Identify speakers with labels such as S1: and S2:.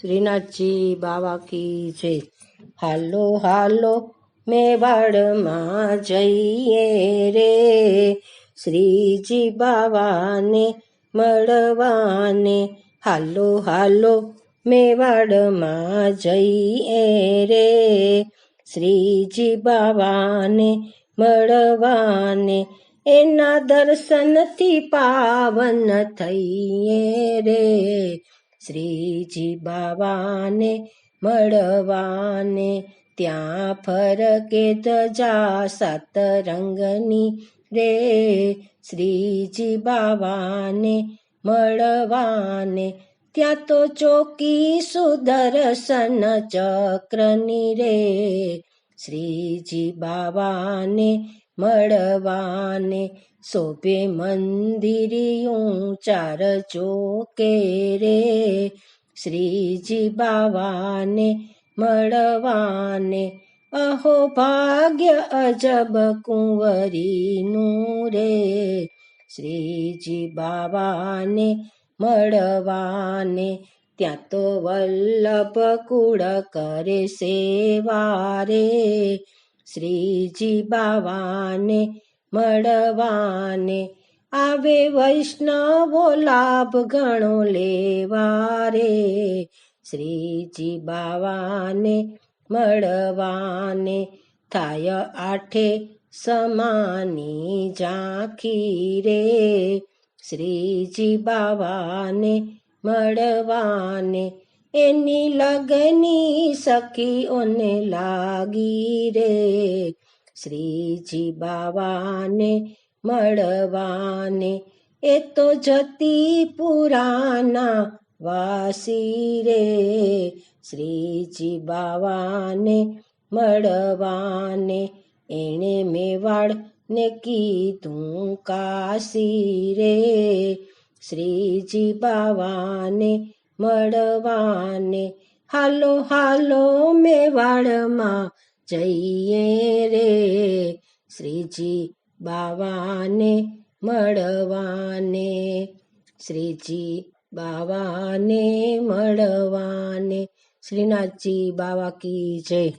S1: શ્રીનાથજી બાવા કી જય. હાલો હાલો, મેવાડમાં જઈએ રે. શ્રીજી બાવાને મળવાને. હાલો હાલો, મેવાડમાં જઈએ રે. શ્રીજી બાવાને મળવાને. એના દર્શનથી પાવન થઈએ રે. શ્રીજી બાવાને મળવાને ત્યાં ફરકે ધજા સતરંગની રે. શ્રીજી બાવાને મળવાને ત્યાં તો ચોકી સુદર્શન ચક્રની રે. શ્રીજી બાવાને મળવાને શોભે મંદિરિયું ચાર ચોકે રે શ્રીજી બાવાને મળવાને અહો ભાગ્ય અજબ કુંવરીનું રે શ્રીજી બાવાને મળવાને ત્યાં તો વલ્લભ કુળ કરે સેવા રે શ્રીજી બાવાને મળવાને આવે વૈષ્ણવો લાભ ગણો લેવા રે શ્રીજી બાવાને મળવાને થાય આઠે સમાની ઝાંખી રે શ્રીજી બાવાને મળવાને એની લગની સખીઓને લાગી રે. શ્રીજી બાવાને મળવાને એ તો જતી પુરાના વાસી રે. શ્રીજી બાવાને મળવાને એણે મેવાડ ને કીધું કાશી રે. શ્રીજી બાવાને મળવાને. હાલો હાલો, મેવાડમાં જઈએ રે. શ્રીજી બાવાને મળવાને. શ્રીજી બાવાને મળવાને. શ્રીનાથજી બાવા કી જય.